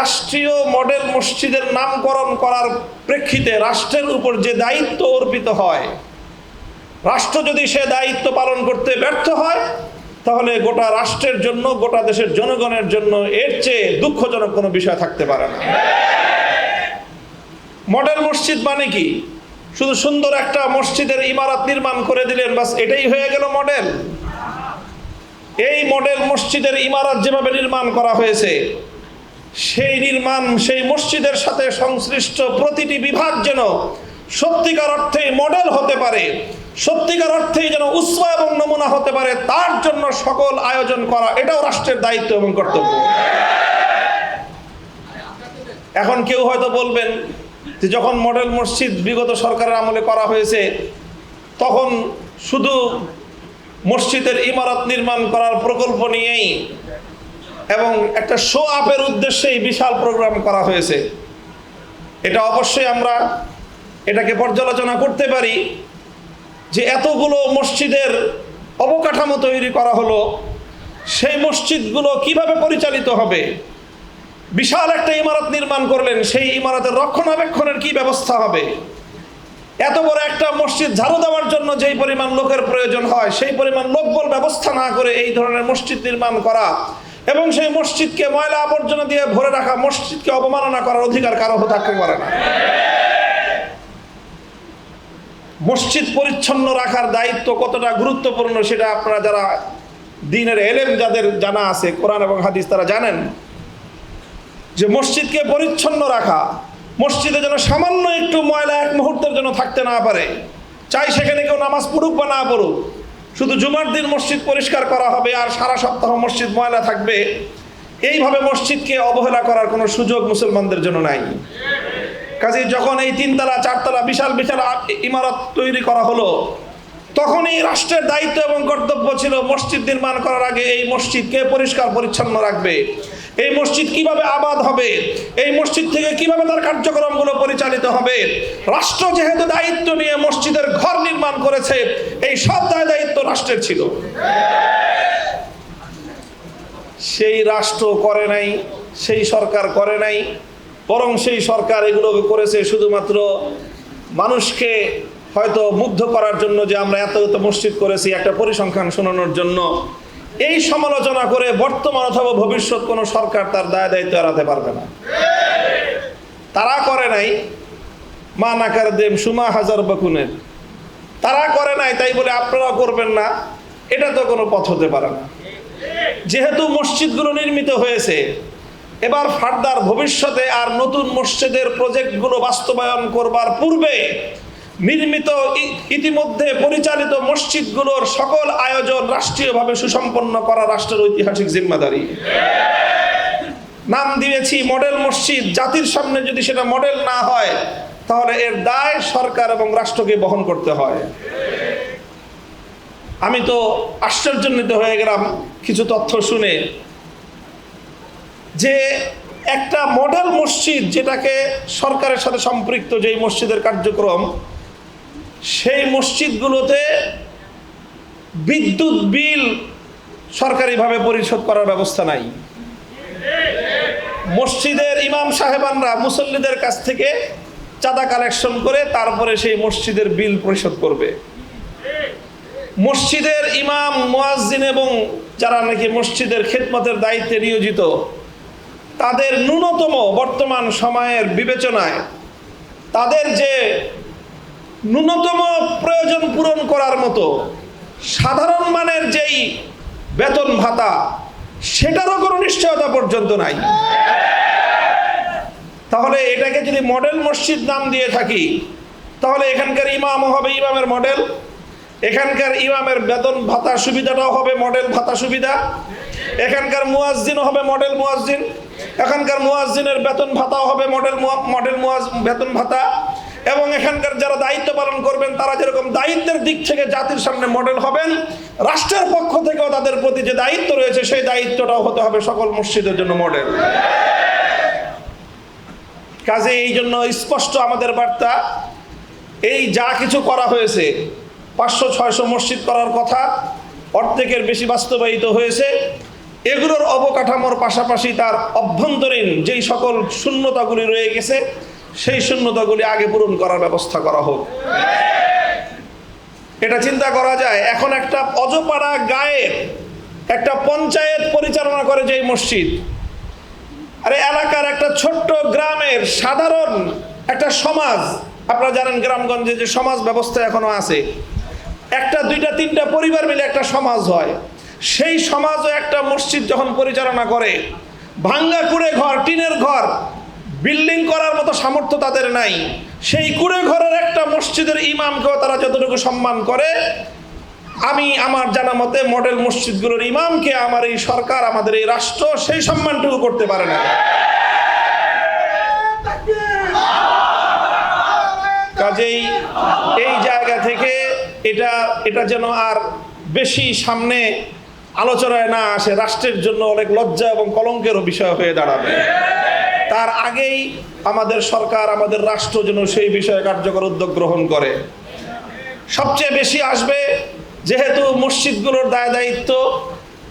রাষ্ট্রীয় মডেল মসজিদের নামকরণ করার প্রেক্ষিতে রাষ্ট্রের উপর যে দায়িত্ব অর্পিত হয়, রাষ্ট্র যদি সে দায়িত্ব পালন করতে ব্যর্থ হয়, তাহলে গোটা রাষ্ট্রের জন্য, গোটা দেশের জনগণের জন্য এর চেয়ে দুঃখজনক কোনো বিষয় থাকতে পারে না। মডেল মসজিদ মানে কি? শুধু সুন্দর একটা মসজিদের ইমারত নির্মাণ করে দিলেন, বাস এটাই হয়ে গেল মডেল। এই মডেল মসজিদের ইমারত যেভাবে নির্মাণ করা হয়েছে সেই নির্মাণ, সেই মসজিদের সাথে সংশ্লিষ্ট প্রতিটি বিভাগ যেন সত্যিকার অর্থে মডেল হতে পারে, সত্যিকার অর্থেই যেন উৎসাহ এবং নমুনা হতে পারে, তার জন্য সকল আয়োজন করা, এটাও রাষ্ট্রের দায়িত্ব এবং কর্তব্য। এখন কেউ হয়তো বলবেন যে যখন মডেল মসজিদ বিগত সরকারের আমলে করা হয়েছে, তখন শুধু মসজিদের ইমারত নির্মাণ করার প্রকল্প নিয়েই এবং একটা শো আপের উদ্দেশ্যেই বিশাল প্রোগ্রাম করা হয়েছে। এটা অবশ্যই আমরা এটাকে পর্যালোচনা করতে পারি যে এতগুলো মসজিদের অবকাঠামো তৈরি করা হলো, সেই মসজিদগুলো কীভাবে পরিচালিত হবে? বিশাল একটা ইমারত নির্মাণ করলেন, সেই ইমারতের রক্ষণাবেক্ষণের কি ব্যবস্থা হবে? এত বড় একটা মসজিদ ঝাড়ু দেওয়ার জন্য যেই পরিমাণ লোকের প্রয়োজন হয়, সেই পরিমাণ লোকবল ব্যবস্থা না করে এই ধরনের মসজিদ নির্মাণ করা এবং সেই মসজিদকে ময়লা আবর্জনা দিয়ে ভরে রাখা মসজিদকে অবমাননা করার অধিকার কারও থাকতে পারে না। মসজিদ পরিচ্ছন্ন রাখার দায়িত্ব কতটা গুরুত্বপূর্ণ সেটা আপনারা যারা দিনের এলেম যাদের জানা আছে, কোরআন এবং হাদিস তারা জানেন। যে মসজিদকে পরিচ্ছন্ন রাখা, মসজিদে যেন সামান্য একটু ময়লা এক মুহূর্তের জন্য থাকতে না পারে। চাই সেখানে কেউ নামাজ পড়ুক বা না পড়ুক। শুধু জুমার দিন মসজিদ পরিষ্কার করা হবে আর সারা সপ্তাহ মসজিদ ময়লা থাকবে, এইভাবে মসজিদকে অবহেলা করার কোনো সুযোগ মুসলমানদের জন্য নাই। কাজে যখন এই তিনতলা, চারতলা বিশাল বিশাল ইমারত তৈরি করা হলো তখনই রাষ্ট্রের দায়িত্ব এবং কর্তব্য ছিল মসজিদ নির্মাণ করার আগে এই মসজিদকে পরিষ্কার পরিচ্ছন্ন রাখবে। এই মসজিদ কীভাবে আবাদ হবে? এই মসজিদ থেকে কীভাবে তার কার্যক্রমগুলো পরিচালিত হবে? রাষ্ট্র যেহেতু দায়িত্ব নিয়ে মসজিদের ঘর নির্মাণ করেছে, এই সব দায় দায়িত্ব রাষ্ট্রের ছিল। সেই রাষ্ট্র করে নাই, সেই সরকার করে নাই, বরং সেই সরকার এগুলো করেছে শুধুমাত্র মানুষকে হয়তো মুগ্ধ করার জন্য যে আমরা এত এত মসজিদ করেছি, একটা পরিসংখ্যান শোনানোর জন্য। এই সমালোচনা করে বর্তমান অথবা ভবিষ্যৎ কোনো সরকার তার দায় দায়িত্ব এড়াতে পারবে না। তারা করে নাই। মা নাকার দেব সুমা হাজার বকুনের। তারা করে নাই, তাই বলে আপনারা করবেন না। এটা তো কোনো পথ হতে পারে না। যেহেতু মসজিদগুলো নির্মিত হয়েছে, এবার ফার্দার ভবিষ্যতে আর নতুন মসজিদের প্রজেক্টগুলো বাস্তবায়ন করবার পূর্বে নির্মিত ইতিমধ্যে পরিচালিত মসজিদগুলোর সকল আয়োজন রাষ্ট্রীয়ভাবে সুসম্পন্ন করা রাষ্ট্রের ঐতিহাসিক জিম্মাদারি। নাম দিয়েছি মডেল মসজিদ। জাতির সামনে যদি সেটা মডেল না হয়, তাহলে এর দায় সরকার এবং রাষ্ট্রকে বহন করতে হয়। আমি তো আশ্চর্যান্বিত হয়ে গেলাম কিছু তথ্য শুনে যে একটা মডেল মসজিদ যেটাকে সরকারের সাথে সম্পৃক্ত যেই মসজিদের কার্যক্রম সেই মসজিদগুলোতে বিদ্যুৎ বিল সরকারিভাবে পরিশোধ করার ব্যবস্থা নাই। মসজিদের ইমাম সাহেবানরা, মুসল্লিদের কাছ থেকে চাঁদা কালেকশন করে তারপরে সেই মসজিদের বিল পরিশোধ করবে। মসজিদের ইমাম, মুয়াজ্জিন এবং যারা নাকি মসজিদের খেদমতের দায়িত্বে নিয়োজিত, তাদের ন্যূনতম বর্তমান সময়ের বিবেচনায় তাদের যে ন্যূনতম প্রয়োজন পূরণ করার মতো সাধারণ মানের যেই বেতন ভাতা, সেটারও কোনো নিশ্চয়তা পর্যন্ত নাই। তাহলে এটাকে যদি মডেল মসজিদ নাম দিয়ে থাকি, তাহলে এখানকার ইমামও হবে ইমামের মডেল, এখানকার ইমামের বেতন ভাতা সুবিধাটাও হবে মডেল ভাতা সুবিধা, এখানকার মুয়াজ্জিনও হবে মডেল মুয়াজ্জিন, এখানকার মুয়াজ্জিনের বেতন ভাতাও হবে মডেল মডেল মুয়াজ, বেতন ভাতা এবং এখানকার যারা দায়িত্ব পালন করবেন, তারা যেরকম দায়িত্বের দিক থেকে জাতির সামনে মডেল হবেন, রাষ্ট্রের পক্ষ থেকেও তাদের প্রতি যে দায়িত্ব রয়েছে, সেই দায়িত্বটাও হতে হবে সকল মসজিদের জন্য মডেল কাজে এই জন্য স্পষ্ট আমাদের বার্তা, এই যা কিছু করা হয়েছে, পাঁচশো, ছয়শো মসজিদ করার কথা অর্ধেকের বেশি বাস্তবায়িত হয়েছে, এগুলোর অবকাঠামোর পাশাপাশি তার অভ্যন্তরীণ যেই সকল শূন্যতাগুলি রয়ে গেছে সেই শূন্যতাগুলি আগে পূরণ করার ব্যবস্থা করা হোক। এটা চিন্তা করা যায়, এখন একটা অজপাড়া গায়ের একটা পঞ্চায়েত পরিচালনা করে যে মসজিদ, আরে এলাকার একটা ছোট্ট গ্রামের সাধারণ একটা সমাজ, আপনারা জানেন গ্রামগঞ্জে যে সমাজ ব্যবস্থা এখনও আছে, একটা, দুইটা, তিনটা পরিবার মিলে একটা সমাজ হয়। সেই সমাজও একটা মসজিদ যখন পরিচালনা করে, ভাঙ্গা কুড়ে ঘর, টিনের ঘর বিল্ডিং করার মতো সামর্থ্য তাদের নাই। সেই কুড়ে ঘরের একটা মসজিদের ইমামকেও তারা যতটুকু সম্মান করে, আমি আমার জানা মতে মডেল মসজিদগুলোর ইমামকে আমার এই সরকার, আমাদের এই রাষ্ট্র সেই সম্মানটুকু করতে পারে না। কাজেই এই জায়গা থেকে এটা এটা যেন আর বেশি সামনে আলোচনায় না আসে, রাষ্ট্রের জন্য অনেক লজ্জা এবং কলঙ্কেরও বিষয় হয়ে দাঁড়াবে। তার আগেই আমাদের সরকার, আমাদের রাষ্ট্র যেন সেই বিষয়ে কার্যকর উদ্যোগ গ্রহণ করে। সবচেয়ে বেশি আসবে যেহেতু মসজিদগুলোর দায় দায়িত্ব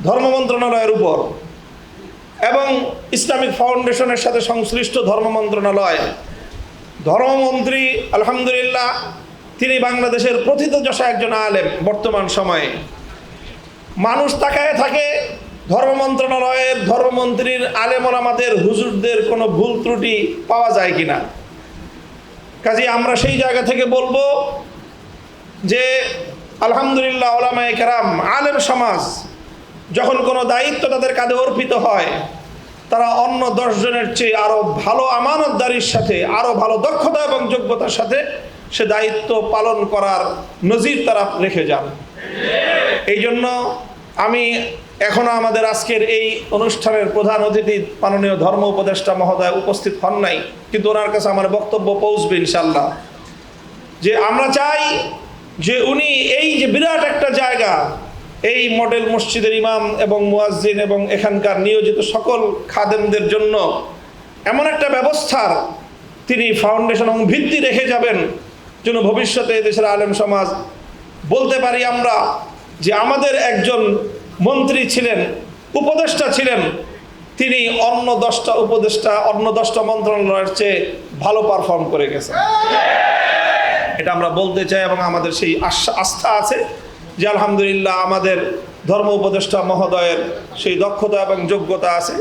ধর্ম মন্ত্রণালয়ের উপর এবং ইসলামিক ফাউন্ডেশনের সাথে সংশ্লিষ্ট ধর্ম মন্ত্রণালয়। ধর্মমন্ত্রী, আলহামদুলিল্লাহ, তিনি বাংলাদেশের প্রথিতযশা একজন আলেম বর্তমান সময়ে। মানুষ তাকায় থাকে ধর্ম মন্ত্রণালয়ের ধর্মমন্ত্রীর আলেমন আমাদের হুজুরদের কোনো ভুল ত্রুটি পাওয়া যায় কি না কাজে আমরা সেই জায়গা থেকে বলব যে, আলহামদুলিল্লাহ ওলামায়ে কেরাম, আলেম সমাজ যখন কোনো দায়িত্ব তাদের কাঁধে অর্পিত হয়, তারা অন্য দশজনের চেয়ে আরও ভালো আমানতদারির সাথে আরও ভালো দক্ষতা এবং যোগ্যতার সাথে সে দায়িত্ব পালন করার নজির তারা রেখে যান। এই জন্য আমি এখনও আমাদের আজকের এই অনুষ্ঠানের প্রধান অতিথি, মাননীয় ধর্ম উপদেষ্টা মহোদয় উপস্থিত হন নাই, কিন্তু ওনার কাছে আমার বক্তব্য পৌঁছবে ইনশাল্লাহ যে আমরা চাই যে উনি এই যে বিরাট একটা জায়গা, এই মডেল মসজিদের ইমাম এবং মুয়াজ্জিন এবং এখানকার নিয়োজিত সকল খাদেমদের জন্য এমন একটা ব্যবস্থার তিনি ফাউন্ডেশন এবং ভিত্তি রেখে যাবেন যেন ভবিষ্যতে দেশের আলেম সমাজ, বলতে পারি আমরা যে আমাদের একজন মন্ত্রী ছিলেন, উপদেষ্টা ছিলেন, তিনি অন্য দশটা উপদেষ্টা, অন্য দশটা মন্ত্রণালয়ের চেয়ে ভালো পারফর্ম করে গেছেন। এটা আমরা বলতে চাই এবং আমাদের সেই আস্থা আছে যে আলহামদুলিল্লাহ আমাদের ধর্ম উপদেষ্টা মহোদয়ের সেই দক্ষতা এবং যোগ্যতা আছে।